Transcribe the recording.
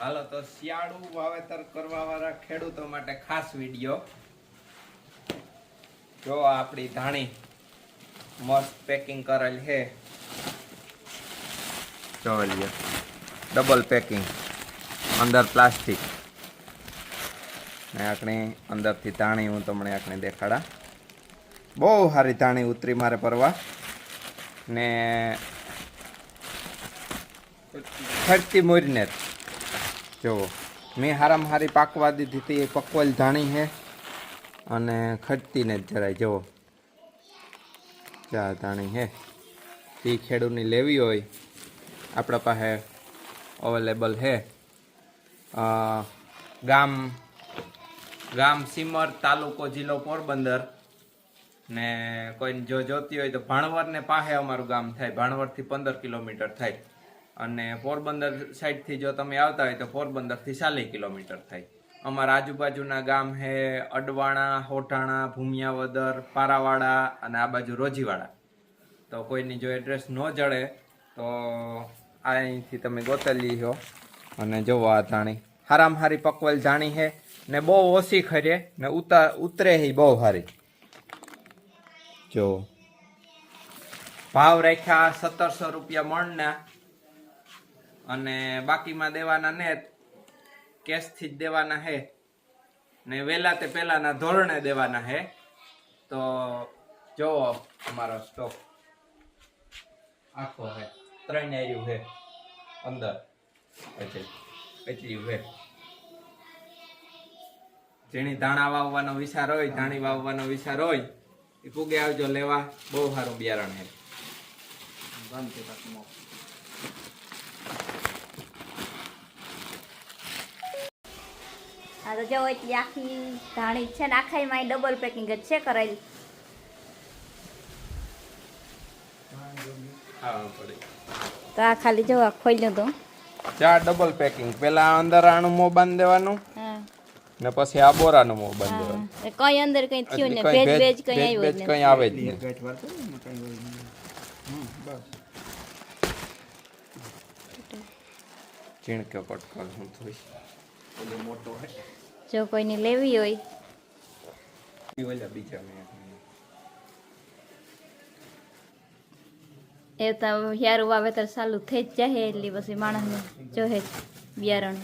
હાલો તો શિયાળુ વાવેતર કરવા વાળા ખેડૂતો માટે ખાસ વીડિયો. જો આપણી ધાણી મસ્ત પેકિંગ કરેલ છે. જો ડબલ પેકિંગ અંદર પ્લાસ્ટિક ને આપણે અંદરથી ધાણી હું તમને આપણે દેખાડા. બહુ સારી ધાણી ઉતરી મારે પરવા ને ફરતી મોરીને. જુઓ મેં હારામાં હારી પાકવા દીધી હતી, એ પકવેલ ધાણી છે. અને ખટતીને જ જરાય જુઓ ચા ધાણી છે. એ ખેડૂતની લેવી હોય, આપણા પાસે અવેલેબલ છે. ગામ ગામ સિમર તાલુકો જિલ્લો પોરબંદર. ને કોઈ જો જોતી હોય તો ભાણવર ને પાસે અમારું ગામ થાય. ભાણવરથી પંદર કિલોમીટર થાય. અને પોરબંદર સાઈડથી જો તમે આવતા હોય તો પોરબંદરથી ચાલીસ કિલોમીટર થાય. અમારા આજુબાજુના ગામ છે અડવાણા હોટાણા ભૂમિયાવદર, પારાવાડા અને આ બાજુ રોજીવાડા. તો કોઈની જો એડ્રેસ ન જડે તો અહીંથી તમે ગોતેલી છો અને જોવો આ તાણી હારામ હારી પકવેલ જાણી છે ને બહુ ઓછી ખરે ને ઉતા ઉતરે હી બહુ હારી. જો. ભાવ રાખ્યા સત્તરસો રૂપિયા મણના અને બાકીમાં દેવાના ને કેશથી જ દેવાના હે. ને વહેલા તે પહેલાના ધોરણે દેવાના હે. તો જોવો અમારો સ્ટોક આખો હે. ત્રણ એર્યું હે. અંદર. પછી એટલી હે. જેની ધાણા વાવવાનો વિચાર હોય, ધાણી વાવવાનો વિચાર હોય, એ પૂગે આવજો લેવા. બહુ સારું બિયારણ હે. હા તો જો એટલી આખી ધાણી છે ને આખાઈમાં ડબલ પેકિંગ જ છે કરેલી. તો આ ખાલી જો આ ખોલ્યો તો. ચાર ડબલ પેકિંગ પેલા અંદર આનું મો બાંધ દેવાનું હા. ને પછી આ બોરાનું મો બાંધ દેવાનું. કઈ અંદર કઈ થયું ને ભેજ ભેજ કઈ આવ્યું ભેજ કઈ આવે જ નહીં. ચીણકે પટકાલ હું થોડી મોટો હોય. જો કોઈને લેવી હોય. એ તો યારું વાવેતર ચાલુ થઈ જ જાય એટલી પછી માણસને જોહે બિયારણ.